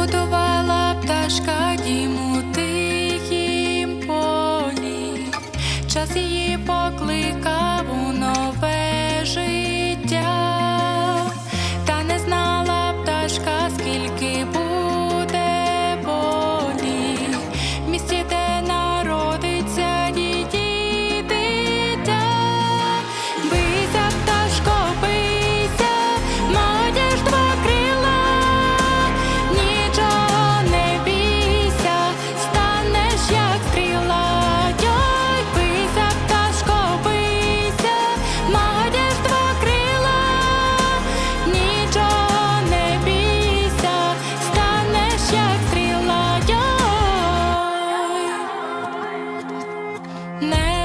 подавала. Now